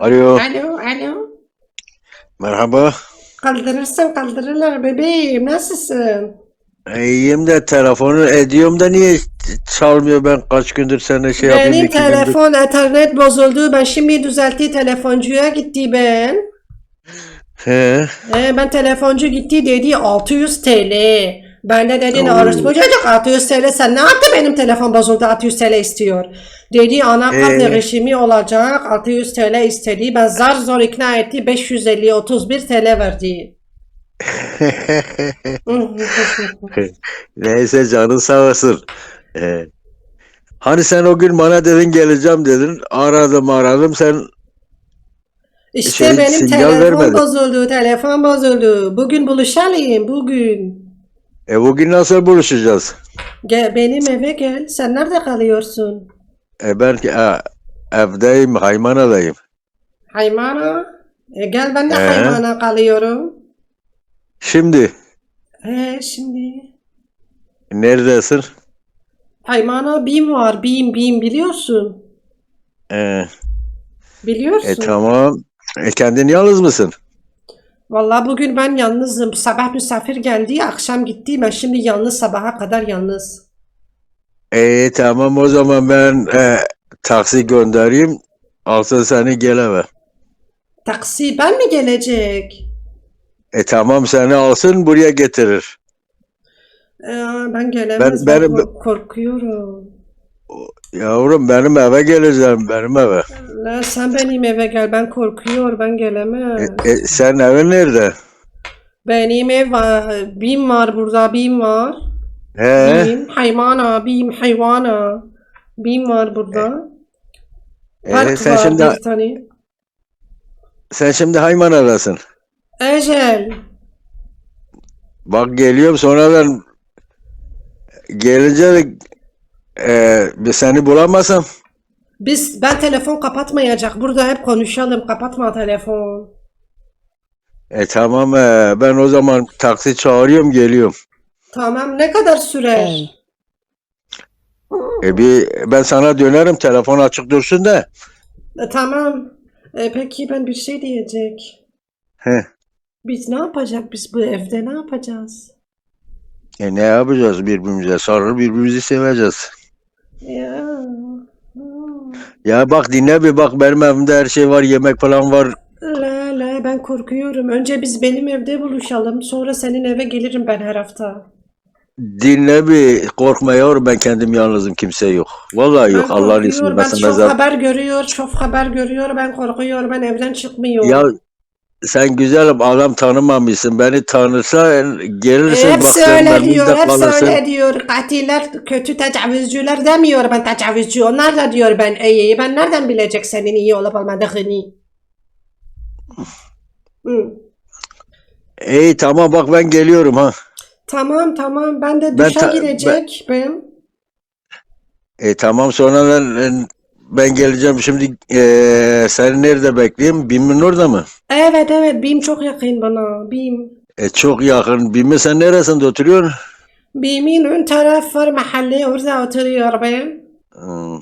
Alo. Alo, alo. Merhaba. Kaldırırsın kaldırırlar bebeğim. Nasılsın? İyiyim de telefonu ediyorum da niye çalmıyor ben kaç gündür sana şey yapayım Benim iki gündür. telefon internet bozuldu. Ben şimdi düzeltti telefoncuya gitti ben. He. Ee, ben telefoncu gitti dedi 600 TL. Ben de dedim orospu çocuk 600 TL sen ne yaptın benim telefon bozuldu 600 TL istiyor. Dedi ana kart Ee? girişimi olacak 600 TL istedi. Ben zar zor ikna etti 550 31 TL verdi. Neyse canın sağ olsun. Ee, hani sen o gün bana dedin geleceğim dedin. Aradım aradım sen İşte Şey, benim telefon vermedi. bozuldu, telefon bozuldu. Bugün buluşalım, bugün. E bugün nasıl buluşacağız? Gel, benim eve gel. Sen nerede kalıyorsun? E ben e, evdeyim Haymana'dayım. Haymana. E, gel ben de Ee? Haymana kalıyorum. Şimdi He şimdi. neredesin? Haymana BİM var, BİM, BİM biliyorsun. E, Biliyorsun. e tamam. E kendin yalnız mısın? Vallahi bugün ben yalnızım. Sabah misafir geldi, akşam gitti. Ben şimdi yalnız sabaha kadar yalnız. E tamam o zaman ben e, taksi göndereyim. Alsın seni gel eve. Taksi ben mi gelecek? E tamam seni alsın buraya getirir. Ee, ben gelemez. Ben- Ben, kork- korkuyorum. Yavrum benim eve geleceğim benim eve. La, sen benim eve gel. Ben korkuyor. Ben gelemem. E, e, sen evin nerede? Benim ev var. Bim var burada. Bim var. He? Bim. Haymana. Bim. Hayvana. Bim var burada. E, Park sen var şimdi bir tane. sen şimdi Haymana'dasın. Ecel. Bak geliyorum sonradan gelince de e, seni bulamazsam Biz ben telefon kapatmayacak. Burada hep konuşalım. Kapatma telefon. e tamam e, ben o zaman taksi çağırıyorum geliyorum. Tamam. Ne kadar sürer? E bir ben sana dönerim telefon açık dursun da. E, tamam. E, peki ben bir şey diyecek. He. Biz ne yapacak? Biz bu evde ne yapacağız? E ne yapacağız birbirimize? Sarıl birbirimizi seveceğiz. Ya. Ya bak dinle bir bak benim evimde her şey var yemek falan var. La la ben korkuyorum. Önce biz benim evde buluşalım. Sonra senin eve gelirim ben her hafta. Dinle bir korkma yavrum ben kendim yalnızım kimse yok. Vallahi yok Ben Allah'ın korkuyorum, ismi. Ben Mesela çok mezar. haber görüyor, çok haber görüyor. Ben korkuyorum. Ben evden çıkmıyorum. Ya sen güzelim adam tanımamışsın. Beni tanırsa gelirsin bak hepsi sen diyor, hepsi kalırsın. öyle diyor. Katiller, kötü tecavüzcüler demiyor ben tecavüzcü. Onlar da diyor ben iyi. Ben nereden bilecek senin iyi olup olmadığını? Hı. İyi tamam bak ben geliyorum ha. Tamam tamam ben de Ben duşa ta- girecek ben. E tamam sonra ben, ben, geleceğim şimdi e, seni nerede bekleyeyim? Bim'in orada mı? Evet evet Bim çok yakın bana. Bim. E çok yakın. Bim'in sen neresinde oturuyorsun? Bim'in ön taraf var mahalle orada oturuyor ben. Hmm,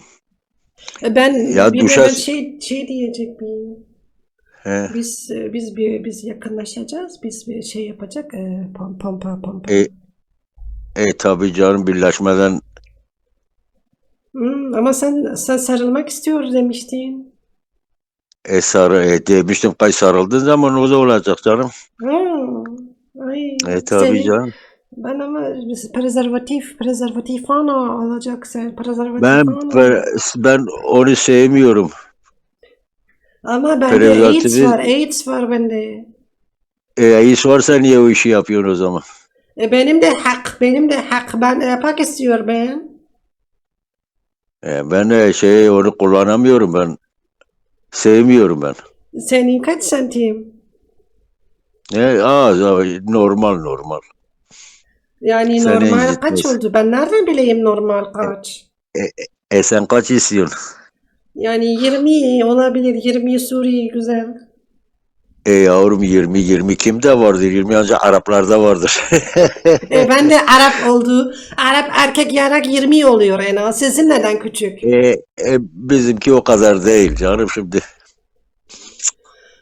Ben Ya bir duşa- şey şey diyecek Bim. he. Biz biz bir biz yakınlaşacağız. Biz bir şey yapacak. E, pom pom pom. pom. E, e tabii canım birleşmeden Hmm, ama sen sen sarılmak istiyor demiştin. e, sarı e, demiştim kay sarıldığın zaman o da olacak canım. Hmm. Ay, E tabii senin- canım. Ben ama prezervatif, prezervatif ana alacaksın. Prezervatif Ben ana. ben, ben onu sevmiyorum. Ama bende AIDS prezervatifi- var, AIDS var bende. E iyi varsa niye o işi yapıyorsun o zaman? E, benim de hak, benim de hak. Ben yapmak istiyor ben. E, ben şey onu kullanamıyorum ben. Sevmiyorum ben. Senin kaç santim? Ne az normal normal. Yani Seni normal kaç oldu? Ben nereden bileyim normal kaç? E sen kaç istiyorsun? Yani 20 olabilir. 20 Suriye güzel. E yavrum 20 20 kimde vardır? 20 ancak Araplarda vardır. E, ben de Arap oldu. Arap erkek yarak 20 oluyor en az. Sizin neden küçük? e, e, bizimki o kadar değil canım şimdi.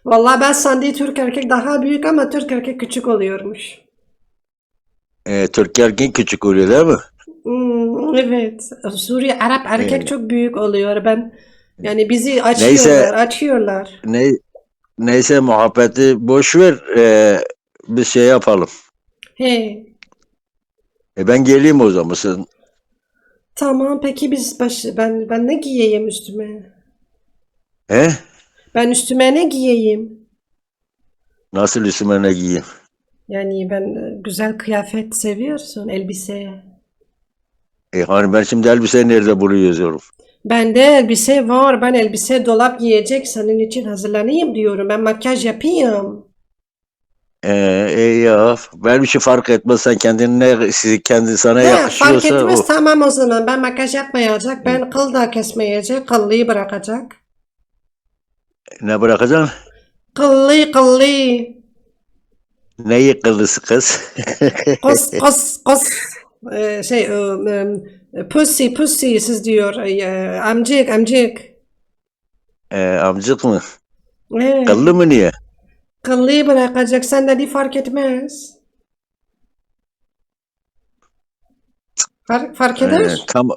Vallahi ben sandığı Türk erkek daha büyük ama Türk erkek küçük oluyormuş. E, Türk erkeğin küçük oluyor değil mi? Hmm, evet. Suriye Arap erkek Evet. çok büyük oluyor. Ben yani bizi açıyorlar, Neyse. açıyorlar. Ne, neyse muhabbeti boş ver. E, bir şey yapalım. He. E, ben geleyim o zaman. Sen, Tamam peki biz baş ben ben ne giyeyim üstüme? he? Ben üstüme ne giyeyim? Nasıl üstüme ne giyeyim? Yani ben e, güzel kıyafet seviyorsun, elbise. E, hani ben şimdi elbise nerede buluyorum? Bende elbise var. Ben elbise dolap giyecek senin için hazırlanayım diyorum. Ben makyaj yapayım. E, e ya benim için fark etmez. Sen kendin ne sizi kendi sana Ha, fark yakışıyorsa etmez o. tamam o zaman. Ben makyaj yapmayacak. Ben kıl da kesmeyecek. Kıllıyı bırakacak. Ne bırakacaksın? Kıllı kıllı. Neyi kılısı kız? Kos kos kos. Ee, şey e, e, pussy pussy siz diyor. E, amcık amcık. e, amcık mı? Evet. Kıllı mı niye? Kıllıyı bırakacak. Sen dedi fark etmez. Fark, fark E, eder. tam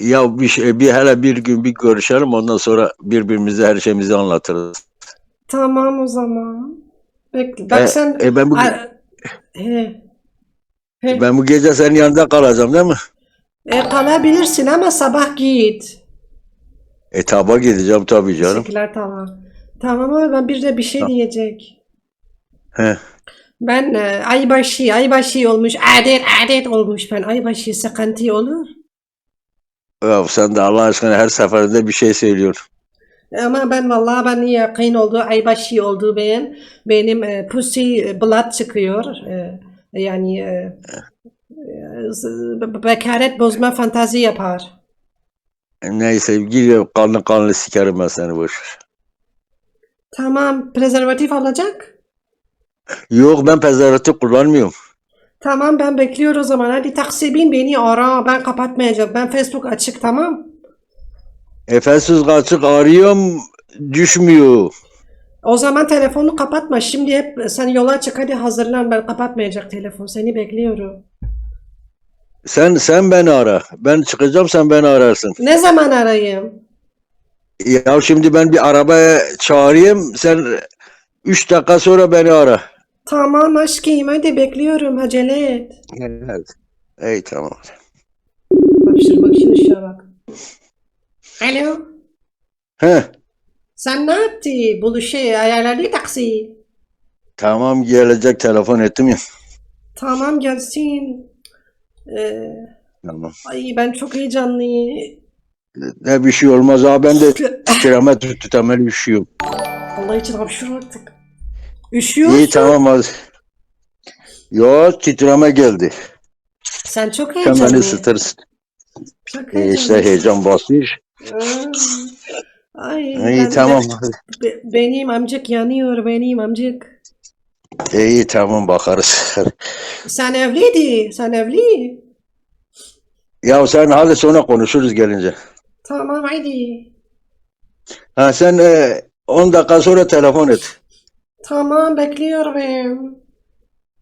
ya bir şey, bir hele bir gün bir görüşelim ondan sonra birbirimize her şeyimizi anlatırız. Tamam o zaman. Bekle. Bak E, sen e, ben bu Ar- He. He. ben bu gece senin yanında kalacağım değil mi? E, kalabilirsin ama sabah git. E taba gideceğim tabii canım. Teşekkürler tamam. Tamam ama ben bir de bir şey diyecek. He. Ben e, aybaşı, aybaşı olmuş, adet, adet olmuş ben. Aybaşı sıkıntı olur. Ya sen de Allah aşkına her seferinde bir şey söylüyorsun. Ama ben vallahi ben yakın oldu, aybaşı oldu ben. Benim e, pussy blood çıkıyor. E, yani e, e, be- bekaret bozma fantazi yapar. E, Neyse giriyor kanlı kanlı sikerim ben seni boş. Tamam, prezervatif alacak. Yok ben prezervatif kullanmıyorum. Tamam ben bekliyorum o zaman. Hadi taksi bin beni ara. Ben kapatmayacağım. Ben Facebook açık tamam. Efensiz kaçık arıyorum düşmüyor. O zaman telefonu kapatma. Şimdi hep sen yola çık hadi hazırlan. Ben kapatmayacak telefon. Seni bekliyorum. Sen sen beni ara. Ben çıkacağım sen beni ararsın. Ne zaman arayayım? Ya şimdi ben bir arabaya çağırayım sen 3 dakika sonra beni ara. Tamam aşkım hadi bekliyorum. Acele et. Evet. Ey tamam. Bak şimdi bak şimdi şuna bak. Alo. He. Sen ne yaptın? Buluşu ayarladı taksi. Tamam gelecek telefon ettim ya. Tamam gelsin. Ee, Tamam. ay ben çok heyecanlıyım. Ne bir şey olmaz abi ben de titreme tut tutamel üşüyorum. Allah için hapşur artık. Üşüyorsun. İyi tamam hadi. Yo titreme geldi. Sen çok Sen beni heyecanlısın. ısıtırsın. Çok E işte heyecanlısın. heyecan basıyor. Aa, Ay, İyi ben- tamam. be- benim amcık yanıyor benim amcık. İyi tamam bakarız. Sen evliydi. Sen evli. ya sen hadi sonra konuşuruz gelince. Tamam haydi. Ha sen e, 10 dakika sonra telefon et. Tamam bekliyorum.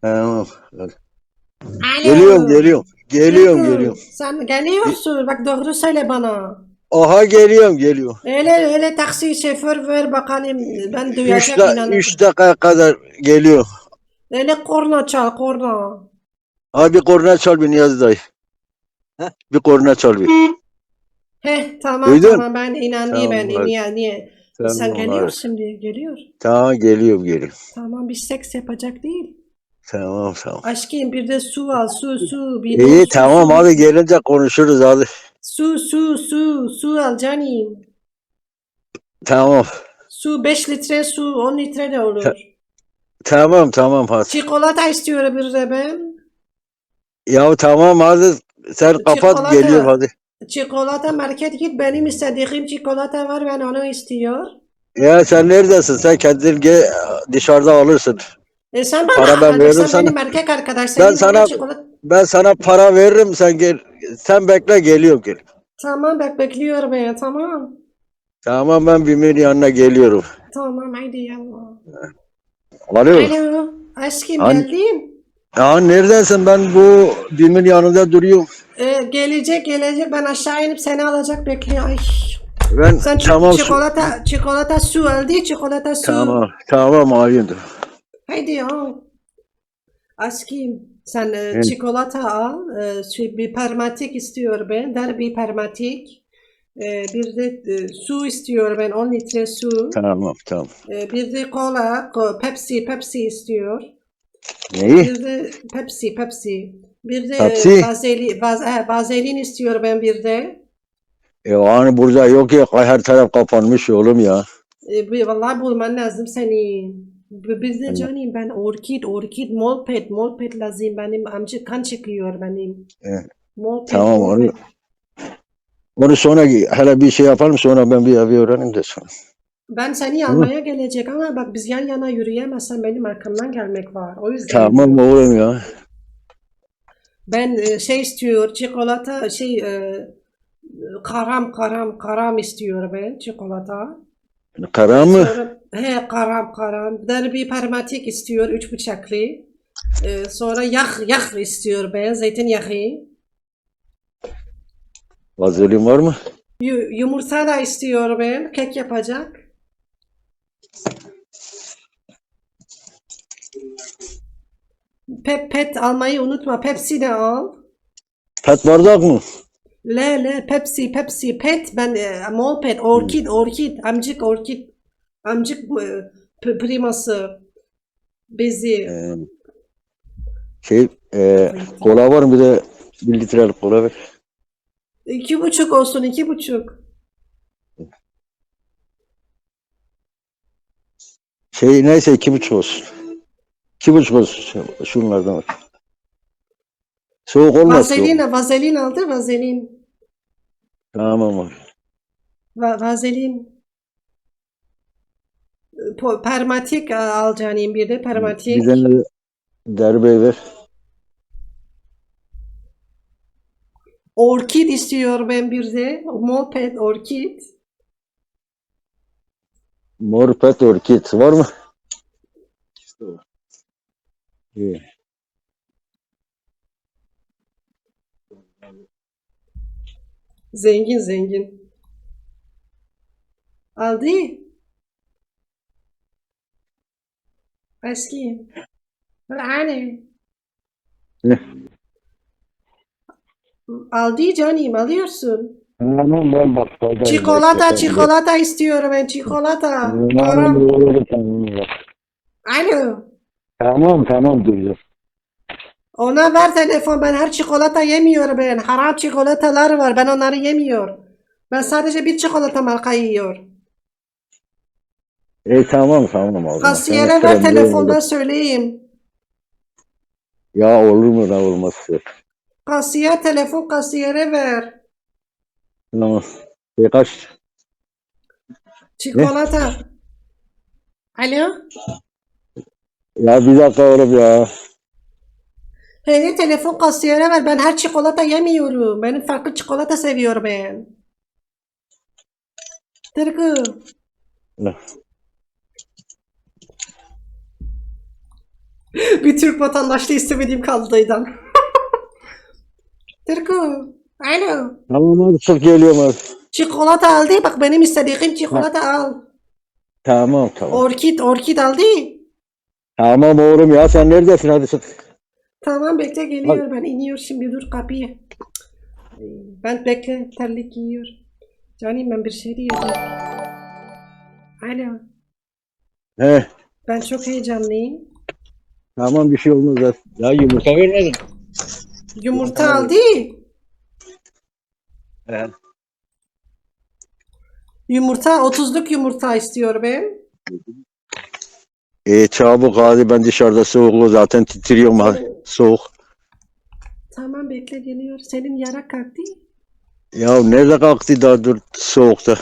Tamam. Alo. Geliyorum geliyorum. Geliyorum geliyorum. Sen geliyorsun. Bak doğru söyle bana. Aha geliyorum geliyorum. Öyle öyle taksi şoför ver bakalım. Ben 3 duyacak da, inanırım. üç dakika kadar geliyor. Öyle korna çal korna. Abi bir korna çal bir Niyazi dayı. Heh, bir korna çal bir. Heh tamam Duydun? tamam ben inandım Tamam, ben. hadi. Niye niye? Sen Tamam, geliyor hadi. şimdi geliyor. Tamam geliyorum geliyorum. Tamam bir seks yapacak değil. Tamam tamam. Aşkım bir de su al su su. Bir de İyi su, tamam su. hadi gelince konuşuruz hadi. Su su su su al canım. Tamam. Su 5 litre su 10 litre de olur. Tamam tamam hadi. Çikolata istiyorum bir de ben. Ya tamam hadi sen kapat Çikolata. geliyorum hadi. Çikolata market git benim istediğim çikolata var ben onu istiyor. Ya sen neredesin? Sen kendin ge- dışarıda alırsın. E sen bana Para ben sen veririm sana. benim erkek arkadaş. Ben sana- Ben sana para veririm sen gel. Sen bekle geliyorum gel. Tamam bak bekliyorum ben tamam. Tamam ben Bim'in yanına geliyorum. Tamam haydi yallah. Alo. Alo. Aşkım An- geldin. Ya neredesin? Ben bu Bim'in yanında duruyorum. Ee, gelecek gelecek ben aşağı inip seni alacak bekliyor. Ay. Ben Sen tamam. çikolata çikolata su aldı çikolata su. Tamam. Tamam alayım. Haydi ya. Aşkım sen e, Evet. çikolata al. E, şey, bir permatik istiyor ben. Der bir permatik. E, bir de e, su istiyor ben 10 litre su. Tamam tamam. E, bir de kola, ko- Pepsi, Pepsi istiyor. Neyi? Bir de Pepsi, Pepsi. Bir de Pepsi? e, vazeli, vaz, he, vazelin istiyor ben bir de. E, hani burada yok ya her taraf kapanmış oğlum ya. E, bir- vallahi bulman lazım senin. Biz de Tamam. canım ben orkid, orkid, molpet, molpet lazım benim amca kan çıkıyor benim. Evet. Molpet, Tamam, onu- Onu sonra hele bir şey yapalım sonra ben bir evi öğreneyim de sonra. Ben seni almaya gelecek ama bak biz yan yana yürüyemezsen benim arkamdan gelmek var. O yüzden Tamam oğlum ya. ben e, şey istiyor çikolata şey e, karam karam karam istiyor ben çikolata. Kara mı? Sonra, he karam karam. Derbi parmatik istiyor üç bıçaklı. Ee, sonra yağ yağ istiyor ben zeytinyağı. Vazelin var mı? Yu- yumurta da istiyor ben kek yapacak. Pep pet almayı unutma. Pepsi de al. Pet bardak mı? Le le Pepsi Pepsi pet ben e, mol pet orkid orkid amcık orkid amcık e, p- priması bezi. Ee, şey e, kola var mı bir de bir litrelik kola ver. İki buçuk olsun iki buçuk. Şey neyse iki buçuk olsun. İki buçuk olsun. Şu- Şunlardan var. Soğuk olmaz. Vazelin, soğuk. vazelin aldı vazelin. Tamam abi. Va vazelin. Permatik a- al canım bir de permatik. Bir de derbeyi ver. Orkid istiyor ben bir de. Moped orkid. Mor pet orkid var mı? İyi. Zengin zengin. Aldı. Aşkım. Anne. Ne? Aldı canım alıyorsun. Tamam ben bak. Çikolata çikolata istiyorum ben çikolata. Tamam. Alo. Tamam tamam duydum. Ona ver telefon ben her çikolata yemiyorum ben. Haram çikolatalar var ben onları yemiyorum. Ben sadece bir çikolata marka yiyorum. E tamam tamam. Kasiyere ver veriyorum. söyleyeyim. Ya olur mu da olmaz. Kasiyer telefon kasiyere ver. Tamam. E kaç? Çikolata. Alo. Ya bir dakika oğlum ya. Hele telefon kasiyere ver. Ben her çikolata yemiyorum. Benim farklı çikolata seviyorum ben. Tırgı. Ne? Bir Türk vatandaşlığı istemediğim kaldı dayıdan. Tırgı. Alo. Tamam abi çok geliyorum abi. Çikolata aldı. Bak benim istediğim çikolata al. Tamam tamam. Orkid, orkid aldı. Tamam oğlum ya sen neredesin hadi çık. Tamam bekle geliyor. Ben iniyor şimdi dur kapıyı. Ben bekle terlik giyiyor. Canım ben bir şey diyeceğim. Alo. He. Ben çok heyecanlıyım. Tamam bir şey olmaz ya. Ya yumurta vermedin. Yumurta aldı. He. Yumurta 30'luk yumurta istiyor ben. E çabuk hadi ben dışarıda soğuklu zaten titriyorum hadi. Soğuk. Tamam bekle geliyor. Senin yara kalktı. Ya nerede kalktı daha dur soğukta.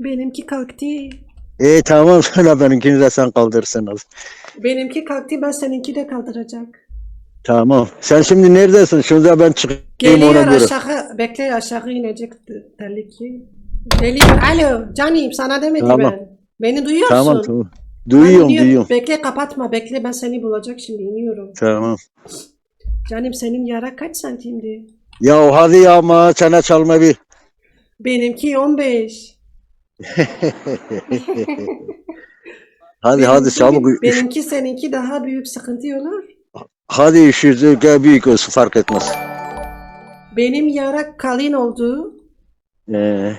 Benimki kalktı. E tamam sana benimkini de sen kaldırırsın. Benimki kalktı ben seninki de kaldıracak. Tamam. Sen şimdi neredesin? Şurada ben çıkayım Geliyor ona göre. aşağı. Bekle aşağı inecek terlik. Geliyor. Alo canım sana demedim Tamam. ben. Beni duyuyor Tamam musun? tamam. Duyuyorum duyuyorum. Bekle kapatma bekle ben seni bulacak şimdi iniyorum. Tamam. Canım senin yara kaç santimdi? Ya hadi ya ama çene çalma bir. Benimki 15. Hadi hadi çabuk. Benimki seninki daha büyük sıkıntı olur. Hadi üşüdü gel büyük olsun fark etmez. Benim yara kalın oldu. Ee,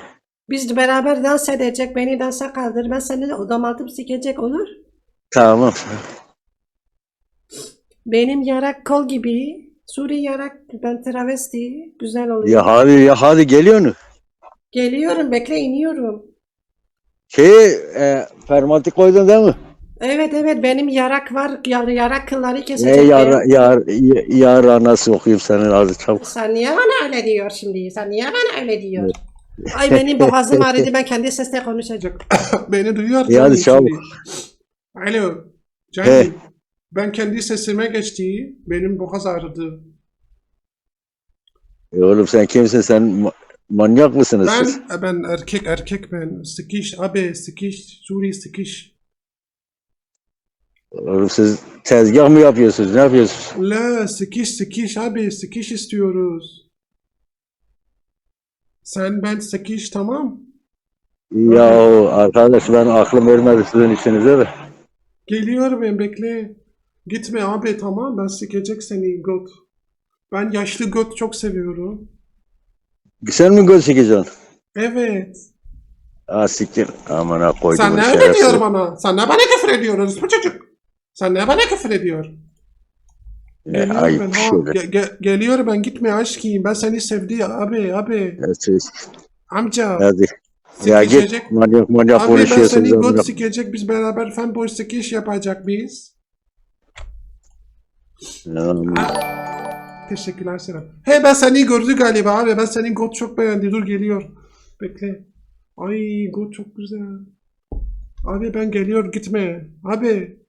Biz beraber dans edecek. Beni dansa kaldır. Ben seni odam atıp sikecek olur. tamam. Benim yarak kol gibi. Suri yarak ben travesti. Güzel oluyor. Ya hadi ya hadi geliyorsun. Geliyorum bekle iniyorum. Şey e, permatik koydun değil mi? Evet evet benim yarak var. Yar, yarak kılları Ne kesecek. yar benim. yar yar nasıl okuyayım senin hadi çabuk. Sen niye bana öyle diyor şimdi? Sen niye bana öyle diyor? Ay benim boğazım ağrıdı. Ben kendi sesle konuşacağım. Beni duyuyor hadi Johnny çabuk. Alo. Johnny. He. Ben kendi sesime geçti. Benim boğaz ağrıdı. E oğlum sen kimsin sen manyak mısınız siz? Ben ben erkek erkek ben. Sikiş abi sikiş. Suri sikiş. Oğlum siz tezgah mı yapıyorsunuz ne yapıyorsunuz? La sikiş sikiş abi sikiş istiyoruz. Sen ben sikiş tamam. Ya arkadaş ben aklım ermedi sizin işinize de. Geliyor ben bekle. Gitme abi tamam ben sikecek seni göt. Ben yaşlı göt çok seviyorum. Sen mi göz çekeceksin? Evet. Ha siktir. Amına koydum. Sen ne öyle diyor bana? Sen ne bana küfür ediyorsun bu çocuk? Sen ne bana küfür ediyor? Geliyor Ayıp ben ha, şey ge- ge- geliyor ben gitme aşkım ben seni sevdi abi abi Ya siz- amca Hadi. Ya sikecek. git manyak manyak Abi ben seni amına- god sikecek biz beraber fanboy sikiş yapacak biz. Ya, Teşekkürler Serap. He ben seni gördü galiba abi ben senin god çok beğendi dur geliyor. Bekle. Ay god çok güzel. Abi ben geliyor gitme. Abi.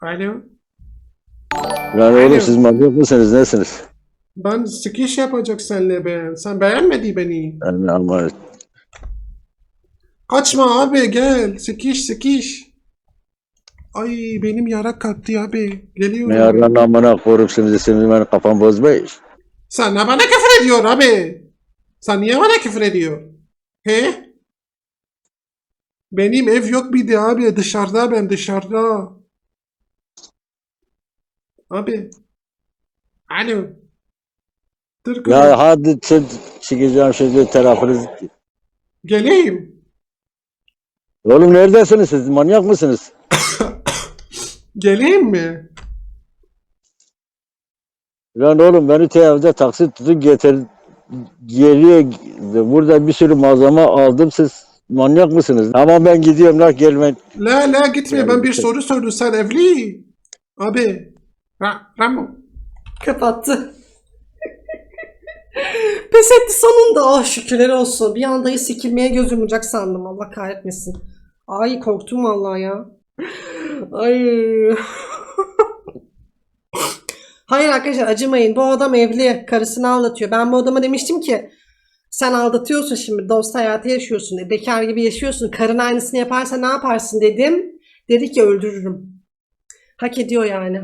Alo. Lan oğlum siz manyak mısınız nesiniz? Ben sikiş yapacak seninle ben. Sen beğenmedi beni. Yani ama Kaçma abi gel. Sikiş sikiş. Ay benim yara kalktı abi. Geliyorum. meğerden amına koyup şimdi şimdi benim kafam bozmayın. Sen ne bana küfür ediyor abi? Sen niye bana küfür ediyor? He? Benim ev yok bir de abi. Dışarıda ben dışarıda. Abi. Alo. Dur. Ya hadi sen çıkacağım şimdi tarafınız. Geleyim. Oğlum neredesiniz siz? Manyak mısınız? Geleyim mi? Lan oğlum beni evde taksi tutun getir geliyor. Burada bir sürü malzeme aldım siz manyak mısınız? Ama ben gidiyorum lan gelmeyin. La la gitme Yani ben bir şey- soru sordum sen evli. Abi. Ra Ramo. Kapattı. Pes etti sonunda. Ah şükürler olsun. Bir anda sikilmeye göz yumacak sandım. Allah kahretmesin. Ay korktum vallahi ya. Ay. Hayır arkadaşlar acımayın. Bu adam evli. Karısını aldatıyor. Ben bu adama demiştim ki sen aldatıyorsun şimdi. Dost hayatı yaşıyorsun. E, Bekar gibi yaşıyorsun. Karın aynısını yaparsa ne yaparsın dedim. Dedi ki öldürürüm. Hak ediyor yani.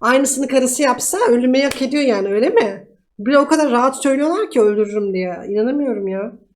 Aynısını karısı yapsa ölümü hak ediyor yani öyle mi? Bir o kadar rahat söylüyorlar ki öldürürüm diye. İnanamıyorum ya.